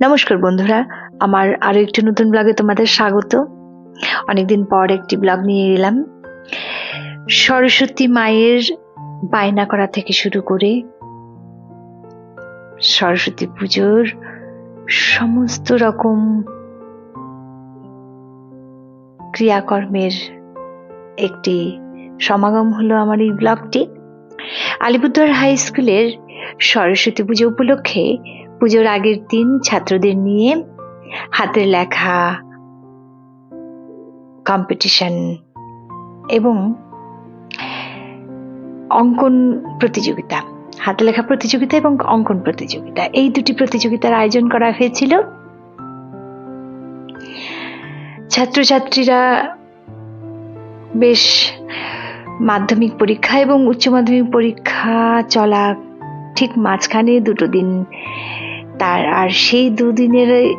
নমস্কার বন্ধুরা, আমার আরও একটি নতুন ব্লগে তোমাদের স্বাগত। অনেকদিন পর একটি ব্লগ নিয়ে এলাম। সরস্বতী মায়ের বায়না করা থেকে শুরু করে সরস্বতী পুজোর সমস্ত রকম ক্রিয়াকর্মের একটি সমাগম হলো আমার এই ব্লগটি আলিপুরদুয়ার হাই স্কুলের সরস্বতী পুজো উপলক্ষে পুজোর আগের দিন ছাত্রদের নিয়ে হাতের লেখা কম্পিটিশন এবং অঙ্কন প্রতিযোগিতা, হাতে লেখা প্রতিযোগিতা এবং অঙ্কন প্রতিযোগিতা। এই দুটি প্রতিযোগিতার আয়োজন করা হয়েছিল। ছাত্রছাত্রীরা বেশ মাধ্যমিক পরীক্ষা এবং উচ্চ মাধ্যমিক পরীক্ষা চলা ঠিক মাঝখানে দুটো দিন তার আর সেই দুদিনের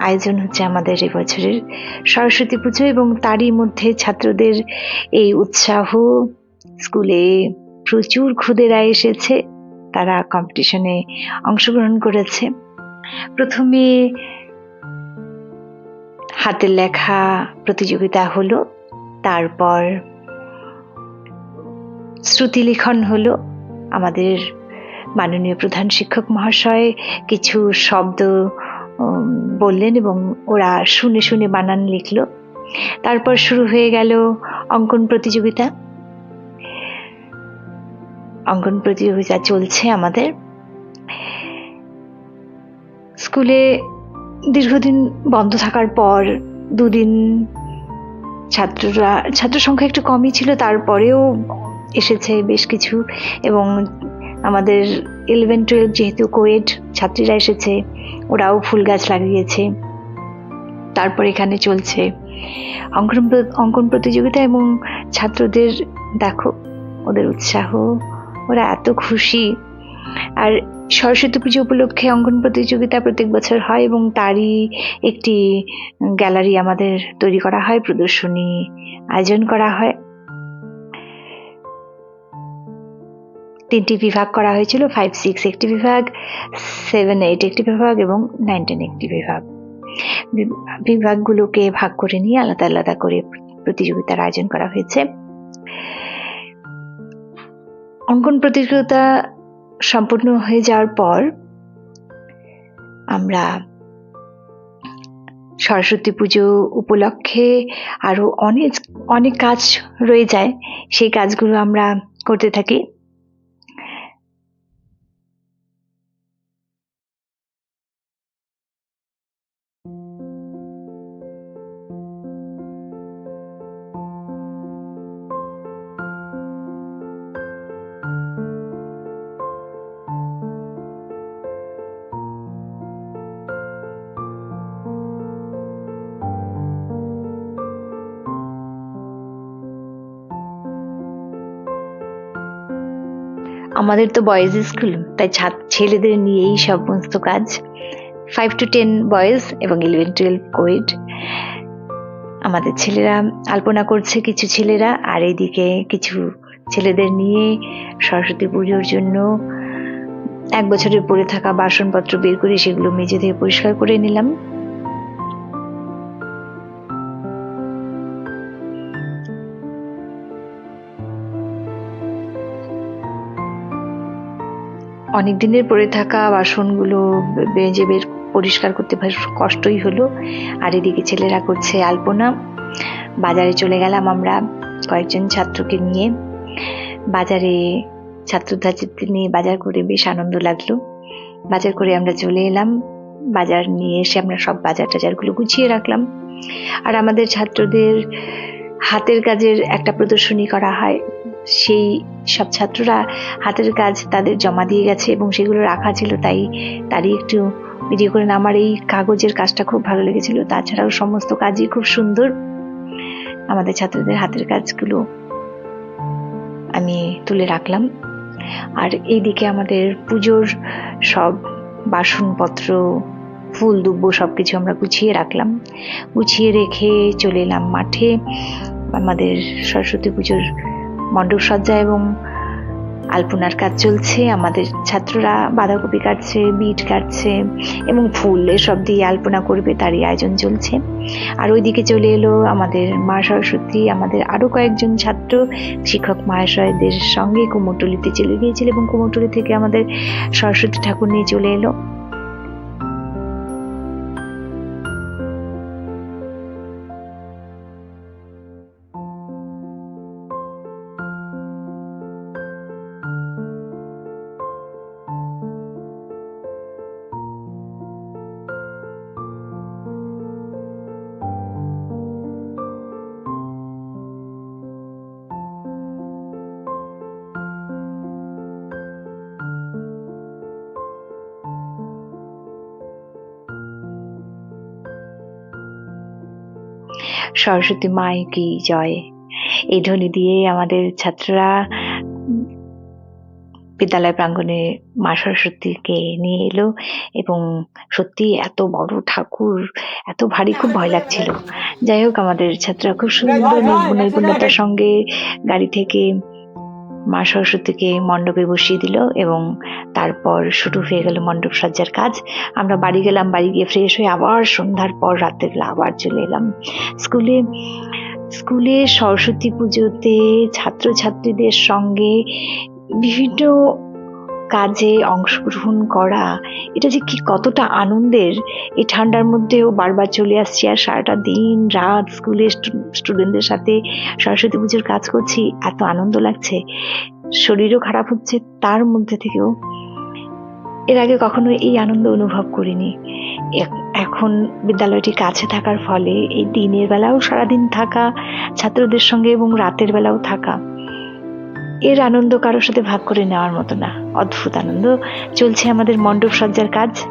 আয়োজন হচ্ছে আমাদের এবছরের সরস্বতী পুজো এবং তারই মধ্যে ছাত্রদের এই উৎসাহ স্কুলে প্রচুর ক্ষুদেরা এসেছে। তারা কম্পিটিশনে অংশগ্রহণ করেছে। প্রথমে হাতের লেখা প্রতিযোগিতা হলো, তারপর শ্রুতিলিখন হলো আমাদের মাননীয় প্রধান শিক্ষক মহাশয় কিছু শব্দ বললেন এবং ওরা শুনে শুনে বানান লিখলো। তারপর শুরু হয়ে গেল অঙ্কন প্রতিযোগিতা। অঙ্কন প্রতিযোগিতা চলছে আমাদের। স্কুলে দীর্ঘদিন বন্ধ থাকার পর দুদিন ছাত্ররা, ছাত্র সংখ্যা একটু কমই ছিল, তারপরেও এসেছে বেশ কিছু এবং আমাদের ইলেভেন টুয়েলভ যেহেতু কোয়েড ছাত্রীরা এসেছে, ওরাও ফুল গাছ লাগিয়েছে। তারপর এখানে চলছে অঙ্কন অঙ্কন প্রতিযোগিতা এবং ছাত্রদের, দেখো, ওদের উৎসাহ। ওরা এত খুশি। আর সরস্বতী পুজো উপলক্ষে অঙ্কন প্রতিযোগিতা প্রত্যেক বছর হয় এবং তারই একটি গ্যালারি আমাদের তৈরি করা হয়, প্রদর্শনী আয়োজন করা হয়। তিনটি বিভাগ করা হয়েছিল ফাইভ সিক্স একটি বিভাগ সেভেন এইট একটি বিভাগ এবং নাইন টেন একটি বিভাগ। বিভাগগুলোকে ভাগ করে নিয়ে আলাদা আলাদা করে প্রতিযোগিতার আয়োজন করা হয়েছে। অঙ্কন প্রতিযোগিতা সম্পূর্ণ হয়ে যাওয়ার পর আমরা সরস্বতী পুজো উপলক্ষে আরও অনেক অনেক কাজ রয়ে যায়। সেই কাজগুলো আমরা করতে থাকি। আমাদের তো বয়েজ স্কুল তাই ছেলেদের নিয়েই সমস্ত কাজ। ফাইভ টু টেন বয়েজ এবং ইলেভেন টুয়েলভ কোয়েড আমাদের ছেলেরা আলপনা করছে কিছু ছেলেরা, আর এইদিকে কিছু ছেলেদের নিয়ে সরস্বতী পুজোর জন্য এক বছরের পরে থাকা বাসনপত্র বের করে সেগুলো মেঝে থেকে পরিষ্কার করে নিলাম। অনেক দিনের পরে থাকা বাসনগুলো বে- মেজে বের, পরিষ্কার করতে বেশ কষ্টই হলো। আর এদিকে ছেলেরা করছে আলপনা। বাজারে চলে গেলাম আমরা কয়েকজন ছাত্রকে নিয়ে। বাজারে ছাত্রছাত্রীদের নিয়ে বাজার করে বেশ আনন্দ লাগল। বাজার করে আমরা চলে এলাম। বাজার নিয়ে এসে আমরা সব বাজার টাজারগুলো গুছিয়ে রাখলাম। আর আমাদের ছাত্রদের হাতের কাজের একটা প্রদর্শনী করা হয়। সেই সব ছাত্ররা হাতের কাজ তাদের জমা দিয়ে গেছে এবং সেগুলো রাখা ছিল, তাই তারই একটু ভিডিও করে আমার এই কাগজের কাজটা খুব ভালো লেগেছিল। তাছাড়াও সমস্ত কাজই খুব সুন্দর। আমাদের ছাত্রদের হাতের কাজগুলো আমি তুলে রাখলাম। আর এইদিকে আমাদের পুজোর সব বাসনপত্র, ফুল, দুব্ব সব কিছু আমরা গুছিয়ে রাখলাম। গুছিয়ে রেখে চলে এলাম মাঠে। আমাদের সরস্বতী পুজোর মণ্ডপ সজ্জা এবং আলপনার কাজ চলছে। আমাদের ছাত্ররা বাঁধাকপি কাটছে, বিট কাটছে এবং ফুল এসব দিয়ে আলপনা করবে, তারই আয়োজন চলছে। আর ওইদিকে চলে এলো আমাদের মা সরস্বতী। আমাদের আরও কয়েকজন ছাত্র শিক্ষক মহাশয়দের সঙ্গে কুমোরটুলিতে চলে গিয়েছিল এবং কুমোরটুলি থেকে আমাদের সরস্বতী ঠাকুর নিয়ে চলে এলো। সরস্বতী মায় কি জয়? এই ধ্বনি দিয়ে আমাদের ছাত্ররা বিদ্যালয় প্রাঙ্গণে মা সরস্বতীকে নিয়ে এলো এবং সত্যি এত বড় ঠাকুর, এত ভারী খুব ভয় লাগছিল। যাই হোক, আমাদের ছাত্ররা খুব সুন্দর নৈপুণ্যতার সঙ্গে গাড়ি থেকে মা সরস্বতীকে মণ্ডপে বসিয়ে দিল এবং তারপর শুরু হয়ে গেল মণ্ডপ সজ্জার কাজ। আমরা বাড়ি গেলাম, বাড়ি গিয়ে ফ্রেশ হয়ে আবার সন্ধ্যার পর রাত্রেবেলা আবার চলে এলাম। স্কুলে স্কুলে সরস্বতী পুজোতে ছাত্রছাত্রীদের সঙ্গে বিভিন্ন কাজে অংশগ্রহণ করা, এটা যে কি কতটা আনন্দের, এই ঠান্ডার মধ্যেও বারবার চলে আসছি আর সারাটা দিন রাত স্কুলে স্টুডেন্টদের সাথে সরস্বতী পুজোর কাজ করছি, এত আনন্দ লাগছে। শরীরও খারাপ হচ্ছে, তার মধ্যে থেকেও এর আগে কখনো এই আনন্দ অনুভব করিনি। এখন বিদ্যালয়টি কাছে থাকার ফলে এই দিনের বেলাও সারাদিন থাকা, ছাত্রদের সঙ্গে এবং রাতের বেলাও থাকা। এর আনন্দ কারোর সাথে ভাগ করে নেওয়ার মতো না। অদ্ভুত আনন্দ। চলছে আমাদের মণ্ডপ সজ্জার কাজ।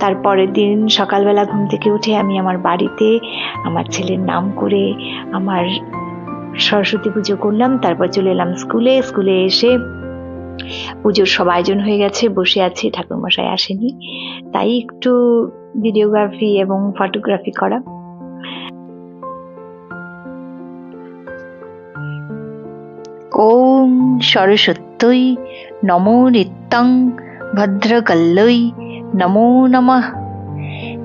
তারপরের দিন সকালবেলা ঘুম থেকে উঠে আমি আমার বাড়িতে আমার ছেলের নাম করে আমার সরস্বতী পুজো করলাম। তারপর চলে এলাম স্কুলে। স্কুলে এসে পুজোর সব আয়োজন হয়ে গেছে। বসে আছি। ঠাকুরমশাই আসেনি। তাই একটু ভিডিওগ্রাফি এবং ফটোগ্রাফি করা। সরস্বত্যই নমো নিত্যং ভদ্রকল্লই নমো নমঃ।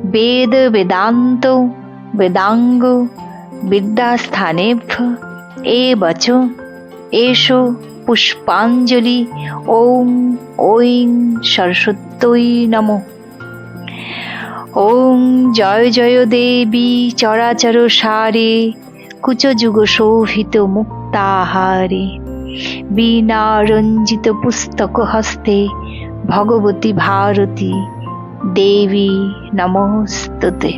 বেদ বেদান্ত বেদাঙ্গ বিদ্যাস্থানেভ্য এ বচ। এষো পুষ্পাঞ্জলি ওম ঐং সরস্বত্যই নমঃ। ওম জয় জয় দেবী চরাচর সারে কুচযুগ শোভিত মুক্তাহারে। বীণা রঞ্জিত পুস্তক হস্তে ভগবতী ভারতী দেবী নমস্তুতে।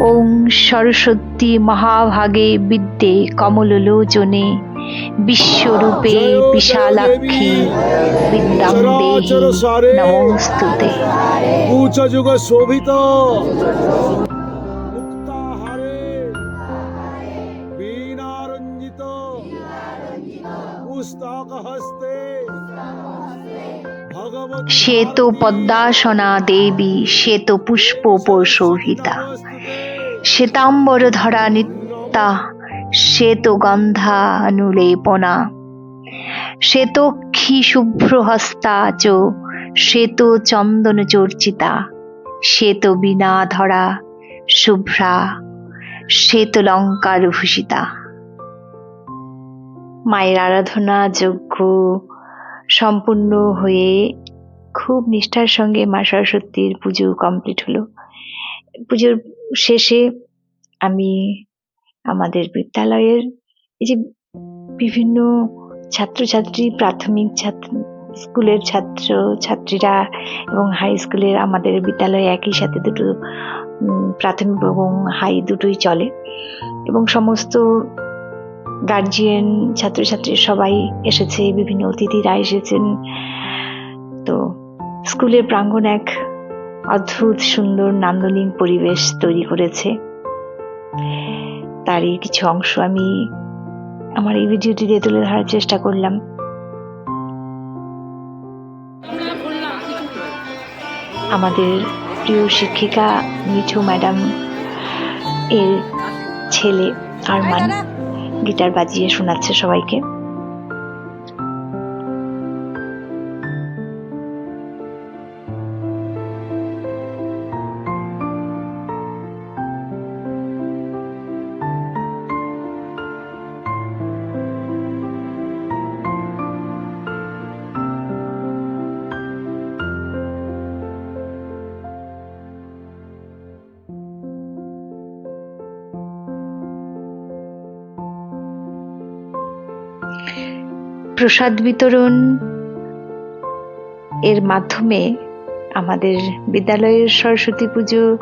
ওং সরস্বতী মহাভাগে বিদ্যে কমললোচনে বিশ্বরূপে বিশালাক্ষী বিদ্যাং চরাচর দেহি নমস্তুতে। উচ্চ যুগ শোভিত। শ্বেত পদ্মাসনা দেবী, শ্বেত পুষ্প শোভিতা শ্বেতাম্বর ধরা নিত্যা, শ্বেত গন্ধানুলেপনা শ্বেতক্ষী শুভ্র হস্তা চ, শ্বেত চন্দন চর্চিতা, শ্বেত বীণা ধরা শুভ্রা, শ্বেত লঙ্কার ভূষিতা মায়ের আরাধনা যজ্ঞ সম্পূর্ণ হয়ে খুব নিষ্ঠার সঙ্গে মা সরস্বতীর পুজো কমপ্লিট হলো। পুজোর শেষে আমি আমাদের বিদ্যালয়ের এই যে বিভিন্ন ছাত্রছাত্রী, প্রাথমিক ছাত্র, স্কুলের ছাত্র, ছাত্রীরা এবং হাই স্কুলের আমাদের বিদ্যালয়ে একই সাথে দুটো প্রাথমিক এবং হাই দুটোই চলে। এবং সমস্ত গার্জিয়ান ছাত্রছাত্রী সবাই এসেছে, বিভিন্ন অতিথিরা এসেছেন। তো স্কুলের প্রাঙ্গণ এক অদ্ভুত, সুন্দর, নান্দনিক পরিবেশ তৈরি করেছে। তারই কিছু অংশ আমি আমার এই ভিডিওটি দিয়ে তুলে ধরার চেষ্টা করলাম। আমাদের প্রিয় শিক্ষিকা মিঠু ম্যাডাম এর ছেলে আরমান গিটার বাজিয়ে শোনাচ্ছে সবাইকে। প্রসাদ বিতরণ এর মাধ্যমে আমাদের বিদ্যালয়ের সরস্বতী পুজো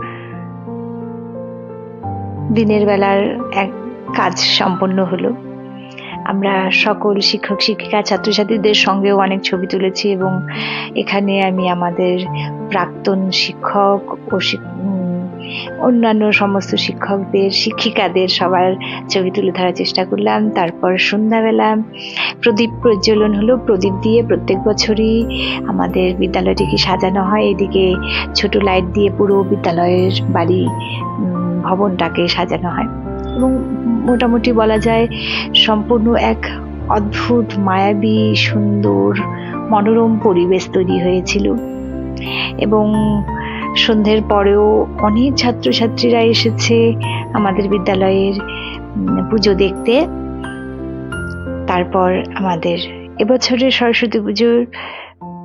দিনের বেলার এক কাজ সম্পন্ন হলো। আমরা সকল শিক্ষক, শিক্ষিকা, ছাত্রছাত্রীদের সঙ্গেও অনেক ছবি তুলেছি এবং এখানে আমি আমাদের প্রাক্তন শিক্ষক ও অন্যান্য সমস্ত শিক্ষকদের, শিক্ষিকাদের সবার ছবি তুলে ধরার চেষ্টা করলাম। তারপর সন্ধ্যাবেলা প্রদীপ প্রজ্বলন হলো। প্রদীপ দিয়ে প্রত্যেক বছরই আমাদের বিদ্যালয়টিকে সাজানো হয়। এদিকে ছোট লাইট দিয়ে পুরো বিদ্যালয়ের বাড়ি ভবনটাকে সাজানো হয়। এবং মোটামুটি বলা যায় সম্পূর্ণ এক অদ্ভুত, মায়াবী, সুন্দর, মনোরম পরিবেশ তৈরি হয়েছিল। এবং সন্ধ্যের পরেও অনেক ছাত্রছাত্রীরা এসেছে আমাদের বিদ্যালয়ের পুজো দেখতে। তারপর আমাদের এবছরের সরস্বতী পুজোর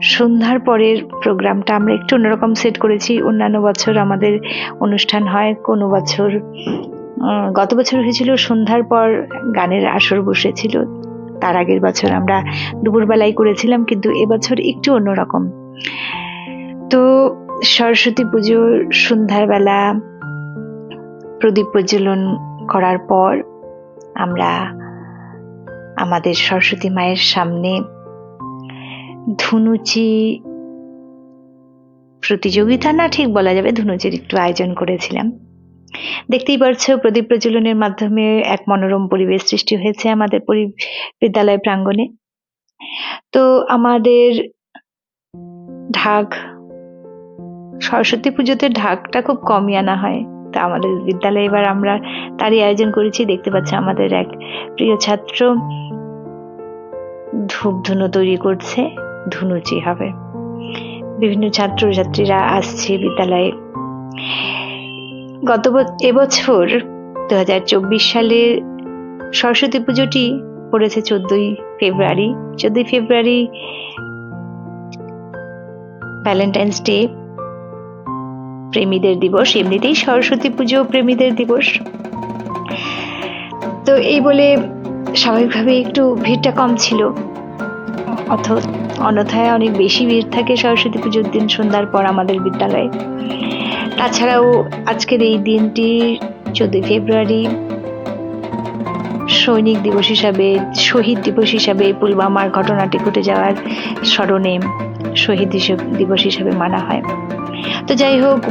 সন্ধ্যার পরের প্রোগ্রামটা আমরা একটু অন্যরকম সেট করেছি। অন্যান্য বছর আমাদের অনুষ্ঠান হয়, কোনো বছর গত বছর হয়েছিল সন্ধ্যার পর গানের আসর বসেছিল। তার আগের বছর আমরা দুপুরবেলায় করেছিলাম, কিন্তু এবছর একটু অন্যরকম। তো সরস্বতী পুজোর সন্ধ্যার বেলা প্রদীপ প্রজ্বলন করার পর আমরা আমাদের সরস্বতী মায়ের সামনে ধুনুচি প্রতিযোগিতা, না ঠিক বলা যাবে, ধুনুচির একটু আয়োজন করেছিলাম। দেখতেই পারছ, প্রদীপ প্রজ্বলনের মাধ্যমে এক মনোরম পরিবেশ সৃষ্টি হয়েছে আমাদের বিদ্যালয় প্রাঙ্গণে। তো আমাদের ঢাক সরস্বতী পুজোতে ঢাকটা খুব কমই আনা হয়। তা আমাদের বিদ্যালয়ে এবার আমরা তারই আয়োজন করেছি, দেখতে পাচ্ছ আমাদের এক প্রিয় ছাত্র ধূপ ধুনো তৈরি করছে ধুনুচি হবে বিভিন্ন ছাত্রছাত্রীরা আসছে বিদ্যালয়ে। গত এবছর দু হাজার চব্বিশ সালের সরস্বতী পুজোটি পড়েছে চোদ্দই ফেব্রুয়ারি। চোদ্দই ফেব্রুয়ারি ভ্যালেন্টাইন্স ডে প্রেমীদের দিবস, এমনিতেই সরস্বতী পুজো প্রেমীদের দিবস। তো এই বলে স্বাভাবিকভাবে একটু ভিড়টা কম ছিল। অথ অন্যথায় অনেক বেশি ভিড় থাকে সরস্বতী পুজোর দিন সন্ধ্যার পর আমাদের বিদ্যালয়ে। তাছাড়াও আজকের এই দিনটি চোদ্দই ফেব্রুয়ারি সৈনিক দিবস হিসাবে, শহীদ দিবস হিসাবে পুলওয়ামার ঘটনাটি ঘটে যাওয়ার স্মরণে শহীদ দিবস হিসাবে মানা হয়। তো যাই হোক,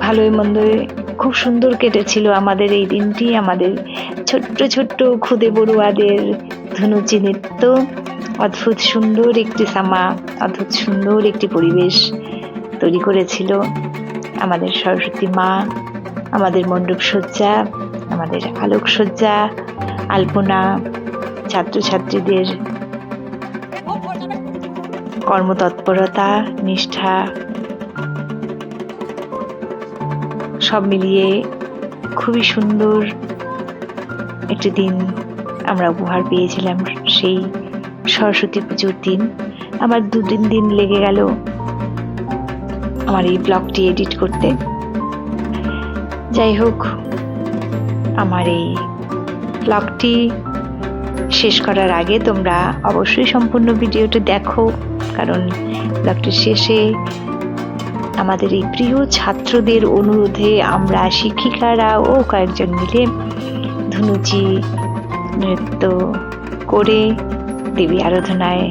ভালোই মন্দই খুব সুন্দর কেটেছিল আমাদের এই দিনটি, আমাদের ছোট্ট ছোট্ট খুদে বড়ুয়াদের ধনুচি নৃত্য। অদ্ভুত সুন্দর একটি সামা, অদ্ভুত সুন্দর একটি পরিবেশ তৈরি করেছিল আমাদের সরস্বতী মা, আমাদের মণ্ডপ সজ্জা, আমাদের আলোকসজ্জা, আলপনা, ছাত্রছাত্রীদের কর্মতৎপরতা, নিষ্ঠা, সব মিলিয়ে খুবই সুন্দর একটি দিন আমরা উপহার পেয়েছিলাম, সেই সরস্বতী পুজোর দিন। আমার দু তিন দিন লেগে গেল আমার এই ব্লগটি এডিট করতে। যাই হোক, আমার এই ব্লগটি শেষ করার আগে তোমরা অবশ্যই সম্পূর্ণ ভিডিওটি দেখো। কারণ ব্লগটির শেষে আমাদের এই প্রিয় ছাত্রদের অনুরোধে আমরা শিক্ষিকারা ও কয়েকজন মিলে ধুনুচি নৃত্য করে দেবী আরাধনায়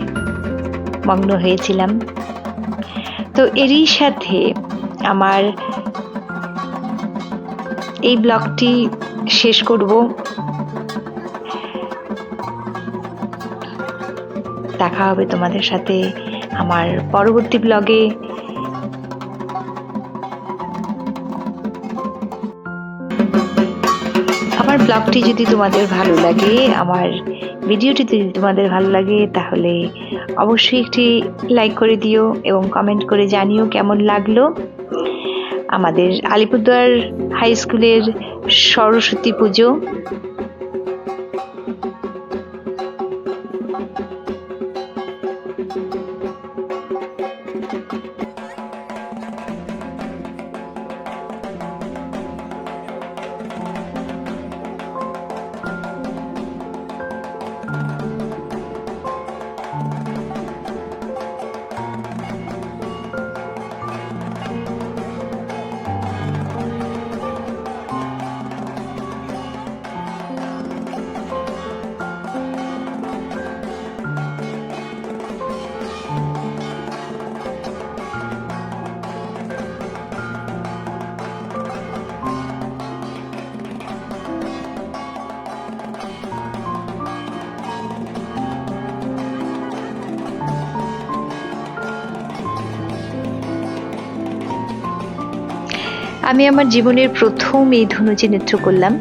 মগ্ন হয়েছিলাম। তো এরই সাথে আমার এই ব্লগটি শেষ করব। দেখা হবে তোমাদের সাথে আমার পরবর্তী ব্লগে আমার ব্লগটি যদি তোমাদের ভালো লাগে, আমার ভিডিওটি যদি তোমাদের ভালো লাগে, তাহলে অবশ্যই একটি লাইক করে দিও এবং কমেন্ট করে জানিও কেমন লাগল। আমাদের আলিপুরদুয়ার হাই স্কুলের সরস্বতী পুজো। আমি আমার জীবনের প্রথম এই ধনুচি নৃত্য করলাম।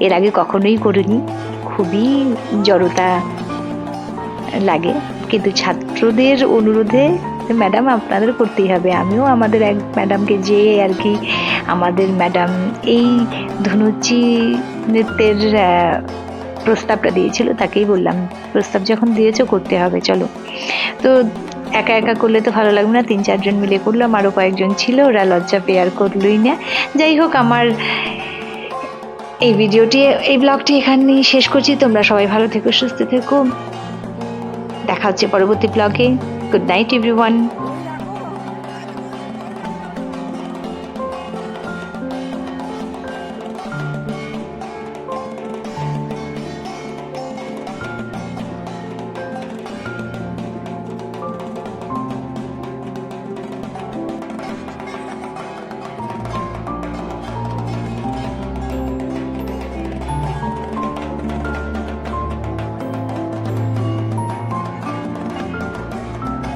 এর আগে কখনোই করিনি। খুবই জড়তা লাগে। কিন্তু ছাত্রদের অনুরোধে, ম্যাডাম, আপনাদের করতেই হবে। আমিও আমাদের এক ম্যাডামকে যে আর কি আমাদের ম্যাডাম এই ধনুচি নৃত্যের প্রস্তাবটা দিয়েছিল, তাকেই বললাম। প্রস্তাব যখন দিয়েছ, করতে হবে, চলো। তো একা একা করলে তো ভালো লাগবে না। তিন, চারজন মিলে করলাম আরও কয়েকজন ছিল, ওরা লজ্জা পেয়ার করলই না। যাই হোক, আমার এই ভিডিওটি, এই ব্লগটি এখানেই শেষ করছি। তোমরা সবাই ভালো থেকো, সুস্থ থেকো। দেখা হচ্ছে পরবর্তী ব্লগে। Good night, everyone.